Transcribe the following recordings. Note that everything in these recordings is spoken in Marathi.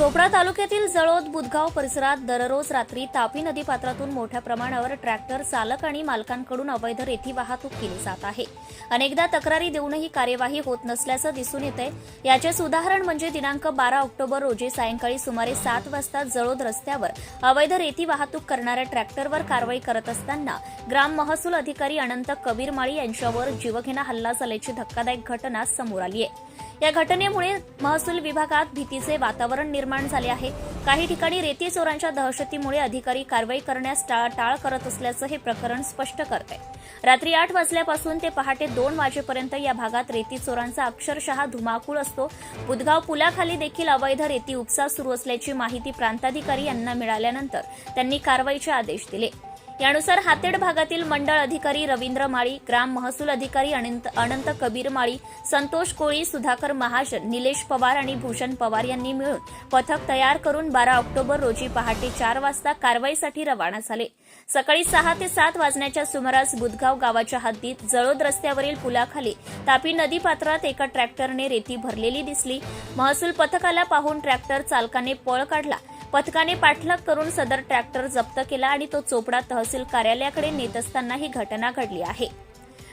चोपडा तालुक्यातील जळोद बुधगाव परिसरात दररोज रात्री तापी नदी पात्रातून मोठ्या प्रमाणावर ट्रॅक्टर चालक आणि मालकांकडून अवैध रेती वाहतूक केली जात आहे. अनेकदा तक्रारी देऊनही कार्यवाही होत नसल्याचं दिसून येतंय. याचेच उदाहरण म्हणजे दिनांक बारा ऑक्टोबर रोजी सायंकाळी सुमारे सात वाजता जळोद रस्त्यावर अवैध रेती वाहतूक करणाऱ्या ट्रॅक्टरवर कारवाई करत असताना ग्राम महसूल अधिकारी अनंत कबीरमाळी यांच्यावर जीवघेणा हल्ला झाल्याची धक्कादायक घटना समोर आली आहे. या घटनेमुळे महसूल विभागात भीतीचे वातावरण निर्माण झाले आहे. काही ठिकाणी रेती चोरांच्या दहशतीमुळे अधिकारी कारवाई करण्यास टाळाटाळ करत असल्याचं हे प्रकरण स्पष्ट करते. रात्री आठ वाजल्यापासून ते पहाटे दोन वाजेपर्यंत या भागात रेती चोरांचा अक्षरशः धुमाकूळ असतो. बुधगाव पुलाखाली देखील अवैध रेती उपसा सुरू असल्याची माहिती प्रांताधिकारी यांना मिळाल्यानंतर त्यांनी कारवाईचे आदेश दिले. यानुसार हातेड भागातील मंडळ अधिकारी रवींद्र माळी ग्राम महसूल अधिकारी अनंत अनंत कबीर माळी संतोष कोळी सुधाकर महाजन निलेश पवार आणि भूषण पवार यांनी मिळून पथक तयार करून बारा ऑक्टोबर रोजी पहाटे चार वाजता कारवाईसाठी रवाना झाले. सकाळी सहा ते सात वाजण्याच्या सुमारास बुधगाव गावाच्या हद्दीत जळोद रस्त्यावरील पुलाखाली तापी नदी पात्रात एका ट्रॅक्टरने रेती भरलेली दिसली. महसूल पथकाला पाहून ट्रॅक्टर चालकाने पळ काढला पथकाने पाठलाग करून सदर ट्रॅक्टर जप्त केला आणि तो चोपडा तहसील कार्यालयाकडे नेत असताना ही घटना घडली आहे.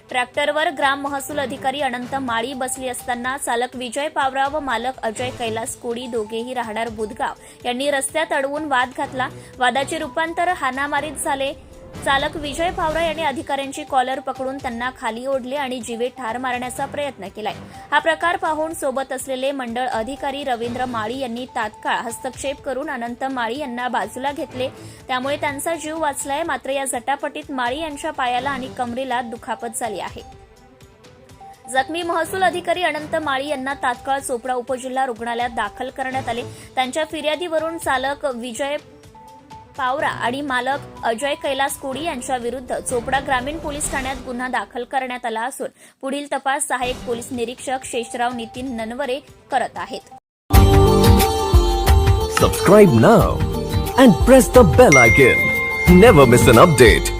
ट्रॅक्टरवर ग्राम महसूल अधिकारी अनंत माळी बसली असताना चालक विजय पावरा व मालक अजय कैलास कोडी दोघेही राहणार बुधगाव. यांनी रस्त्यात अडवून वाद घातला. वादाचे रूपांतर हाणामारीत झाले. चालक विजय भावरा यांनी अधिकाऱ्यांची कॉलर पकडून त्यांना खाली ओढले आणि जीवे ठार मारण्याचा प्रयत्न केलाय. हा प्रकार पाहून सोबत असलेले मंडळ अधिकारी रवींद्र माळी यांनी तात्काळ हस्तक्षेप करून अनंत माळी यांना बाजूला घेतले. त्यामुळे त्यांचा जीव वाचलाय मात्र या झटापटीत माळी यांच्या पायाला आणि कमरेला दुखापत झाली आहे. जखमी महसूल अधिकारी अनंत माळी यांना तात्काळ चोपडा उपजिल्हा रुग्णालयात दाखल करण्यात आले. त्यांच्या फिर्यादीवरून चालक विजय पावरा आणि मालक अजय कैलास कोडी यांच्या विरुद्ध चोपडा ग्रामीण पोलीस ठाण्यात गुन्हा दाखल करण्यात आला असून पुढील तपास सहाय्यक पोलीस निरीक्षक शेषराव नितीन ननवरे करत आहेत. Subscribe now and press the bell icon never miss an update